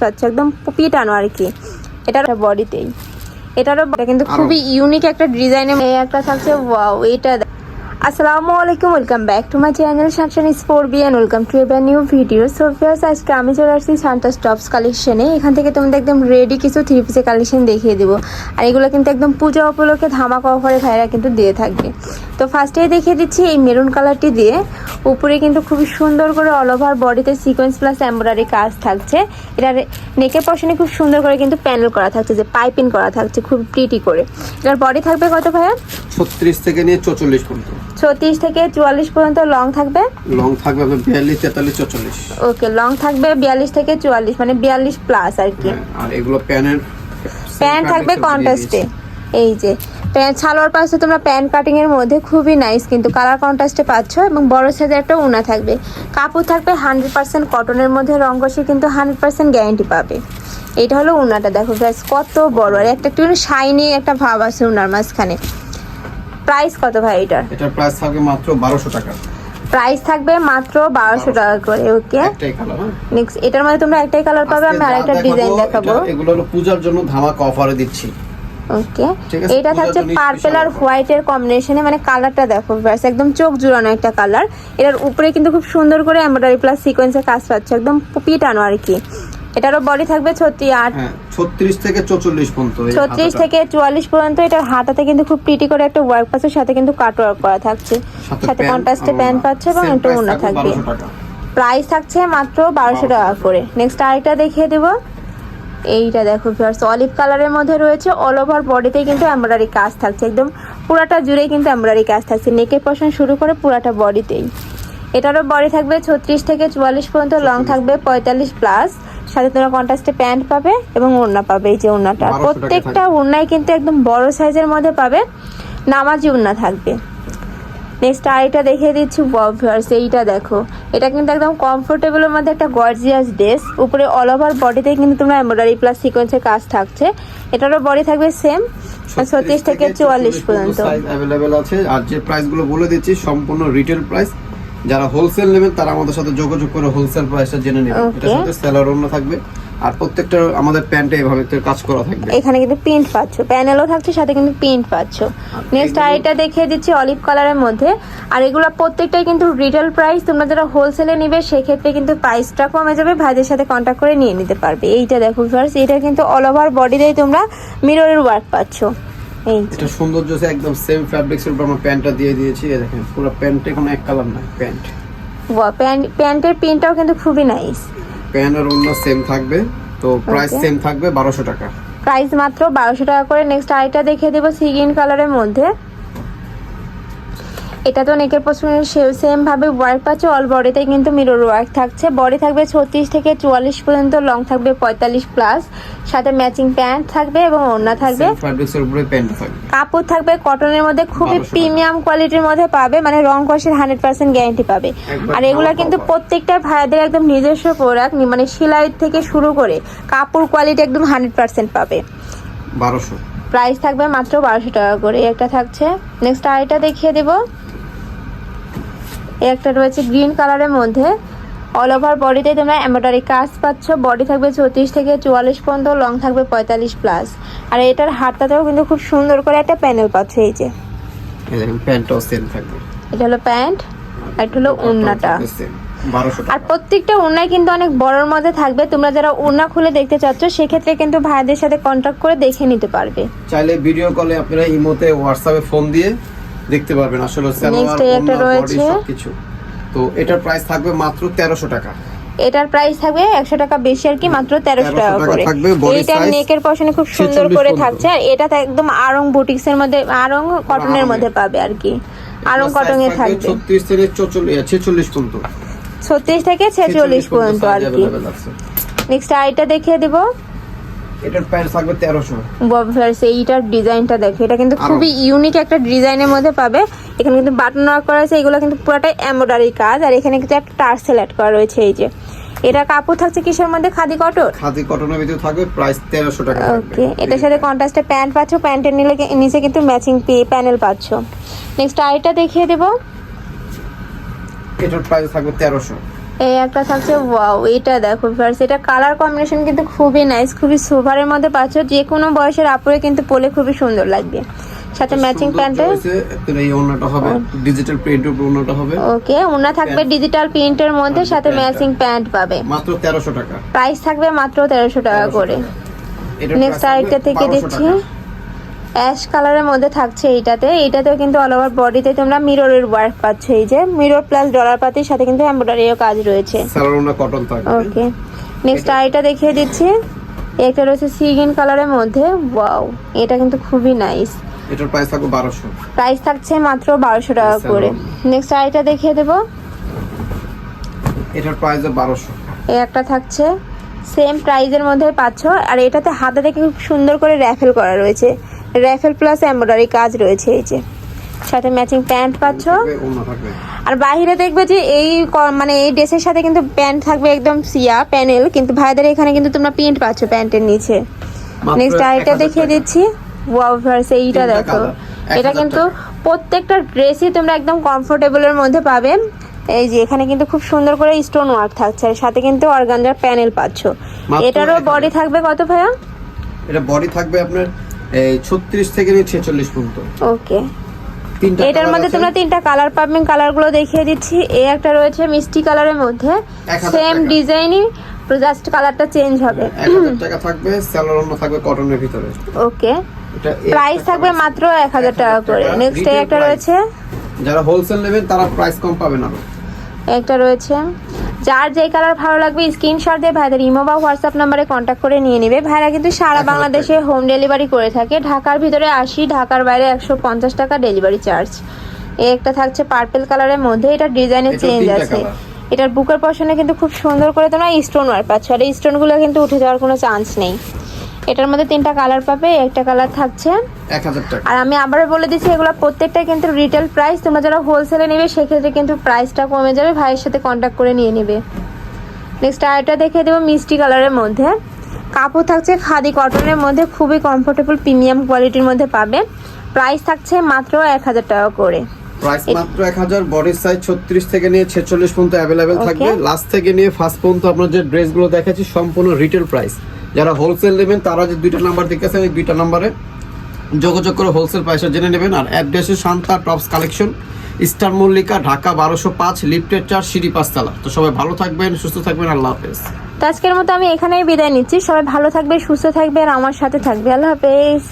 আচ্ছা একদম পিটানো টানো আর কি। এটার বডিতেই এটারও এটা কিন্তু খুবই ইউনিক একটা ডিজাইনের এই একটা থাকছে। ওয়াও এটা দেখ- আসসালামু আলাইকুম welcome back to my channel শানশান sport B and welcome to এবার নিউ ভিডিও সো ফিয়ার্স আজকে আমি চলে আসছি শান্তাস টপস কালেকশনে এখান থেকে তোমাদের একদম রেডি কিছু থ্রি পিসের কালেকশন দেখিয়ে দেবো। আর এগুলো কিন্তু একদম পূজা উপলক্ষে ধামাকা অফারে ভাইরা কিন্তু দিয়ে থাকবে তো ফার্স্টেই দেখিয়ে দিচ্ছি এই মেরুন কালারটি দিয়ে। উপরে কিন্তু খুবই সুন্দর করে অল ওভার বডিতে সিকোয়েন্স প্লাস এমব্রয়ডারি কাজ থাকছে। এটার নেকের পশনে খুব সুন্দর করে কিন্তু প্যানেল করা থাকছে, যে পাইপিং করা থাকছে, খুব প্রিটি করে। এটার বডি থাকবে কত ভাইয়া? ছত্রিশ থেকে নিয়ে চৌচল্লিশ পর্যন্ত। ছত্রিশ থেকে চুয়াল্লিশ পর্যন্ত লং থাকবে? লং থাকবে আপনার বিয়াল্লিশ তেতাল্লিশ চৌচল্লিশ। ওকে লং থাকবে বিয়াল্লিশ থেকে চুয়াল্লিশ মানে বিয়াল্লিশ প্লাস আর কি। হ্যাঁ, আর এগুলো প্যানের প্যান্ট থাকবে কন্ট্রাস্টে এই যে প্যান্ট সালোয়ার পাশে তোমরা প্যান্ট কাটিং এর মধ্যে খুবই নাইস কিন্তু কালার কন্ট্রাস্টে পাচ্ছ এবং বড় সাইজের একটা উনা থাকবে। কাপড় থাকবে হান্ড্রেড পার্সেন্ট কটনের মধ্যে রং কষে কিন্তু হান্ড্রেড পার্সেন্ট গ্যারান্টি পাবে। এটা হলো উনাটা দেখো কত বড়। আর একটা একটু শাইনি একটা ভাব আছে উনার মাঝখানে। প্রাইস কত ভাই এটার? এটার প্রাইস থাকবে মাত্র বারোশো টাকা। প্রাইস থাকবে মাত্র বারোশো টাকা করে ওকে একটাই কালার হ্যাঁ। নেক্সট এটার মধ্যে তোমরা একটাই কালার পাবে আমি আরেকটা ডিজাইন দেখাবো এগুলো হলো পূজার জন্য ধামাকা অফারে দিচ্ছি। ওকে এটা থাকছে পার্পল আর হোয়াইটের কম্বিনেশনে মানে কালারটা দেখো ব্যাস একদম চোখ জুড়ানো একটা কালার এটার উপরে কিন্তু খুব সুন্দর করে এমব্রয়ডারি প্লাস সিকোয়েন্সের কাজ পাচ্ছে একদম পুপিয়ে টানো আর কি। এটারও বডি থাকবে ছত্রিশ আট। হ্যাঁ ছত্রিশ থেকে চৌচল্লিশ পর্যন্ত এই ছত্রিশ। থেকে চুয়াল্লিশ পর্যন্ত এটার হাতাতে কিন্তু খুব প্রিটি করে একটা ওয়ার্ক পাচ্ছে সাথে কিন্তু কাট ওয়ার্ক করা থাকছে। সাথে কন্ট্রাস্টে প্যান্ট পাচ্ছে এবং একটা price থাকবে প্রাইস থাকছে মাত্র বারোশো টাকা করে। নেক্সট আরেকটা দেখিয়ে দেবো। এইটা দেখো ফিয়ার্স অলিভ কালারের মধ্যে রয়েছে। অল ওভার বডিতে কিন্তু এমব্রয়ডারি কাজ থাকছে। একদম পুরাটা জুড়েই কিন্তু এমব্রয়ডারি কাজ থাকছে। নেকের পশন শুরু করে পুরাটা বডিতেই এটারও বডি থাকবে ছত্রিশ থেকে চুয়াল্লিশ পর্যন্ত লং থাকবে পঁয়তাল্লিশ প্লাস সাথে তোমরা কন্ট্রাস্টে প্যান্ট পাবে এবং ওড়না পাবে এই যে ওড়নাটা। প্রত্যেকটা ওড়নায় কিন্তু একদম বড় সাইজের মধ্যে পাবে। নামাজি ওড়না থাকবে। নেক্সট আরেকটা দেখিয়ে দিচ্ছি ওয়াভার্স এইটা দেখো। এটা কিন্তু একদম কমফোর্টেবলের মধ্যে একটা গর্জিয়াস ড্রেস উপরে অল ওভার বডিতে কিন্তু তোমরা এমব্রয়ডারি প্লাস সিকোয়েন্সের কাজ থাকছে। এটারও বডি থাকবে সেম ছত্রিশ থেকে চুয়াল্লিশ পর্যন্ত অ্যাভেলেবেল আছে। আর যে প্রাইসগুলো বলে দিচ্ছি সম্পূর্ণ রিটেল প্রাইস যারা হোলসেল নেবেন তারা আমাদের সাথে যোগাযোগ করে হোলসেল প্রাইসটা জেনে নেবেন. এটার সাথে সেলার অন্য থাকবে আর প্রত্যেকটা আমাদের প্যান্টে এভাবে তো কাজ করা থাকবে। এখানে কিন্তু প্রিন্ট পাচ্ছ প্যানেলও থাকছে সাথে কিন্তু প্রিন্ট পাচ্ছ। নেক্সট আইটা দেখিয়ে দিচ্ছি অলিভ কালারের মধ্যে। আর এগুলো প্রত্যেকটাই কিন্তু রিটেল প্রাইস তোমরা যারা হোলসেলে নিবে সেক্ষেত্রে কিন্তু প্রাইসটা কমে যাবে ভাইদের সাথে কন্ট্যাক্ট করে নিয়ে নিতে পারবে। এইটা দেখো ফার্স্ট এটা কিন্তু অল ওভার বডিতেই তোমরা মিররের ওয়ার্ক পাচ্ছ। এটা সৌন্দর্য আছে একদম সেম ফ্যাব্রিক্স এর উপর আমরা প্যান্টটা দিয়ে দিয়েছি এই দেখেন পুরো প্যান্টে কোনো এক কালার নাই ওয়া, প্যান্ট প্যান্টের প্রিন্টটাও কিন্তু খুবই নাইস প্যান্ট আর অন্য সেম থাকবে তো প্রাইস সেম থাকবে বারোশো টাকা। প্রাইস মাত্র বারোশো টাকা করে। নেক্সট আইটা দেখিয়ে দেবো সি গ্রিন কালারের মধ্যে। এটা তো নেকের পছন্দ সেম ভাবে ওয়ার্ক পাচ্ছে অল বডিতে কিন্তু মিরর ওয়ার্ক থাকছে। বডি থাকবে ছত্রিশ থেকে চুয়াল্লিশ পর্যন্ত লং থাকবে পঁয়তাল্লিশ প্লাস সাথে ম্যাচিং প্যান্ট থাকবে এবং ওড়না থাকবে। কাপড় থাকবে কটনের মধ্যে খুবই প্রিমিয়াম কোয়ালিটির মধ্যে পাবে মানে রং কষের হান্ড্রেড পার্সেন্ট গ্যারান্টি পাবে। আর এগুলা কিন্তু প্রত্যেকটা ভাইয়াদের একদম নিজস্ব প্রোডাক্ট মানে সেলাই থেকে শুরু করে কাপড় কোয়ালিটি একদম হান্ড্রেড পার্সেন্ট পাবে। বারোশো। প্রাইস থাকবে মাত্র বারোশো টাকা করে একটা থাকছে। নেক্সট আরেকটা দেখিয়ে দেব। একটা রয়েছে গ্রিন কালারের মধ্যে। অল ওভার বডিতে তোমরা এমব্রয়ডারি কাজ পাচ্ছ। বডি থাকবে চৌত্রিশ থেকে চুয়াল্লিশ পর্যন্ত লং থাকবে পঁয়তাল্লিশ প্লাস আর এটার হাতটাতেও কিন্তু খুব সুন্দর করে একটা প্যানেল পাচ্ছ এই যে। এটা হলো প্যান্ট আর এটা হলো বারোশো আর প্রত্যেকটা ওড়নায় কিন্তু অনেক বড়র মধ্যে থাকবে। তোমরা যারা ওড়না খুলে দেখতে চাচ্ছ সেক্ষেত্রে কিন্তু ভাইদের সাথে কন্ট্যাক্ট করে দেখে নিতে পারবে। চাইলে ভিডিও কলে আপনারা ইমোতে হোয়াটসঅ্যাপে ফোন দিয়ে দেখতে পারবেন আসলে এই একটা রয়েছে। সবকিছু। তো এটার প্রাইস থাকবে মাত্র তেরোশো টাকা। এটার প্রাইস থাকবে একশো টাকা বেশি আর কি মাত্র তেরোশো 1300 টাকা করে। এইটার নেকের পশনে খুব সুন্দর করে থাকছে আর এটা একদম আরং বুটিক্স এর মধ্যে আরং কটনের। মধ্যে পাবে আর কি। আরং কটন এ থাকবে ছত্রিশ থেকে ছেচল্লিশ পর্যন্ত। ছত্রিশ থেকে ছেচল্লিশ পর্যন্ত আর কি। নেক্সট আইটা দেখিয়ে দেবো। এটার প্রাইস থাকবে তেরোশো। ববভার্স এইটার ডিজাইনটা দেখো এটা কিন্তু খুবই ইউনিক একটা ডিজাইনের মধ্যে পাবে। এখানে কিন্তু বাটন ওয়ার্ক করা আছে এগুলো কিন্তু পুরোটাই এমব্রয়ডারি কাজ। আর এখানে কিন্তু একটা টার্সেল অ্যাড করা রয়েছে এই যে। এটা কাপড় থাকছে কিসের মধ্যে? খাদি কটন? খাদি কটনের ভিতরে থাকবে প্রাইস তেরোশো টাকা ওকে এটার সাথে কন্ট্রাস্টে প্যান্ট পাচ্ছ প্যান্টের নিলে নিচে কিন্তু ম্যাচিং প্যানেল পাচ্ছ। নেক্সট আরেকটা দেখিয়ে দেবো। এটার প্রাইস থাকবে তেরোশো। এই একটা থাকছে ওয়াও এটা দেখো ফার্স্ট এটা কালার কম্বিনেশন কিন্তু খুবই নাইস খুবই সুপারের মধ্যে পাচ্ছ যে কোনো বয়সের আপুরে কিন্তু পরে খুবই সুন্দর লাগবে। সাথে ম্যাচিং প্যান্টে এই ওড়নাটা হবে ডিজিটাল প্রিন্টের ওড়নাটা হবে। ওকে ওনা থাকবে ডিজিটাল প্রিন্টের মধ্যে সাথে ম্যাচিং প্যান্ট পাবে। মাত্র তেরোশো টাকা। প্রাইস থাকবে মাত্র তেরোশো টাকা করে। নেক্সট আরেকটা থেকে 1200 দিচ্ছি। অ্যাশ কালারের মধ্যে থাকছে এইটাতে। এইটাতেও কিন্তু অল ওভার বডিতে তোমরা মিররের ওয়ার্ক পাচ্ছ এই যে। মিরর প্লাস ডলার পাতির সাথে কিন্তু এমব্রয়ডারিও কাজ রয়েছে। কটন ওকে নেক্সট আইটা দেখিয়ে দিচ্ছি। একটা রয়েছে সিগিন কালারের মধ্যে। ওয়াও এটা কিন্তু খুবই নাইস এটার প্রাইস থাকবে বারোশো। প্রাইস থাকছে মাত্র বারোশো টাকা করে। নেক্সট আইটা দেখিয়ে দেবো। এটার প্রাইস বারোশো। এই একটা থাকছে। সেম প্রাইজের মধ্যে পাচ্ছ। আর এটাতে হাতে দেখে খুব সুন্দর করে র্যাফেল করা রয়েছে। র্যাফেল প্লাস এমব্রয়ডারি কাজ রয়েছে এই যে। সাথে ম্যাচিং প্যান্ট পাচ্ছ। আর বাইরে দেখবে যে এই মানে এই ড্রেসের সাথে কিন্তু প্যান্ট থাকবে একদম সিয়া প্যানেল কিন্তু ভাইদের এখানে কিন্তু তোমরা প্রিন্ট পাচ্ছ প্যান্টের নিচে। নেক্সট আরেকটা দেখিয়ে দিচ্ছি। ওয়াও ভার্স এইটা দেখো। এটা কিন্তু প্রত্যেকটা ড্রেসই তোমরা একদম কমফোর্টেবলের মধ্যে পাবে। এই যে এখানে কিন্তু খুব সুন্দর করে স্টোন ওয়ার্ক থাকছে। আর সাথে কিন্তু অর্গানজার প্যানেল পাচ্ছ। এটারও বডি থাকবে কত ভাইয়া? এটা বডি থাকবে আপনার ছত্রিশ থেকে নিয়ে ছেচল্লিশ পর্যন্ত। ওকে। এটার মধ্যে তোমরা তিনটা কালার পাবেন কালারগুলো দেখিয়ে দিচ্ছি। এই একটা রয়েছে মিষ্টি কালারের মধ্যে। সেম। ডিজাইনই জাস্ট কালারটা চেঞ্জ হবে। এক হাজার টাকা থাকবে সালোয়ার ওড়না থাকবে কটনের ভিতরে। ওকে। প্রাইস থাকবে মাত্র এক হাজার টাকা করে। নেক্সট retail একটা রয়েছে। যারা হোলসেল নেবেন তারা প্রাইস কম পাবেন আরও। একটা রয়েছে যার যে কালার ভালো লাগবে স্ক্রিনশট দিয়ে ভাইদের ইমো বা হোয়াটসঅ্যাপ নাম্বারে কন্ট্যাক্ট করে নিয়ে নেবে। ভাইরা কিন্তু সারা বাংলাদেশে হোম ডেলিভারি করে থাকে। ঢাকার ভিতরে আশি ঢাকার বাইরে একশো পঞ্চাশ টাকা ডেলিভারি চার্জ এ একটা থাকছে পার্পেল কালারের মধ্যে এটা ডিজাইনের চেঞ্জ আছে। এটার বুকের পশনে কিন্তু খুব সুন্দর করে তোমরা স্টোন ওয়ার পাচ্ছ। আর এই স্টোনগুলো কিন্তু উঠে যাওয়ার কোনো চান্স নেই। এটার মধ্যে তিনটা কালার পাবে একটা কালার থাকছে। আর আমি আবারও বলে দিচ্ছি এগুলো প্রত্যেকটা কিন্তু রিটেল প্রাইস তোমরা যারা হোলসেলে নেবে সেক্ষেত্রে কিন্তু প্রাইসটা কমে যাবে ভাইয়ের সাথে কন্ট্যাক্ট করে নিয়ে নেবে। নেক্সট আরেকটা দেখে দেবো মিষ্টি কালারের মধ্যে। কাপড় থাকছে খাদি কটনের মধ্যে খুবই কমফোর্টেবল প্রিমিয়াম কোয়ালিটির মধ্যে পাবে। প্রাইস থাকছে মাত্র এক হাজার টাকা করে। প্রাইস মাত্র এক হাজার বডির সাইজ ছত্রিশ থেকে নিয়ে ছেচল্লিশ পর্যন্ত অ্যাভেলেবেল Okay. থাকবে। লাস্ট থেকে নিয়ে ফার্স্ট পর্যন্ত আপনার যে ড্রেসগুলো দেখাচ্ছি সম্পূর্ণ রিটেল প্রাইস যারা হোলসেল নেবেন, তারা যে দুইটা নাম্বার দেখেছেন, এই দুইটা নাম্বারে যোগাযোগ করে হোলসেল পয়সা জেনে নেবেন। আর অ্যাড্রেসে Shanta tops collection star Mallika Dhaka বারোশো পাঁচ লিফটের চার সিঁড়ি পাঁচতলা তো সবাই ভালো থাকবেন, সুস্থ থাকবেন, আল্লাহ হাফেজ। তো আজকের মতো আমি এখানেই বিদায় নিচ্ছি। সবাই ভালো থাকবে সুস্থ থাকবে আর আমার সাথে থাকবে। আল্লাহ হাফেজ।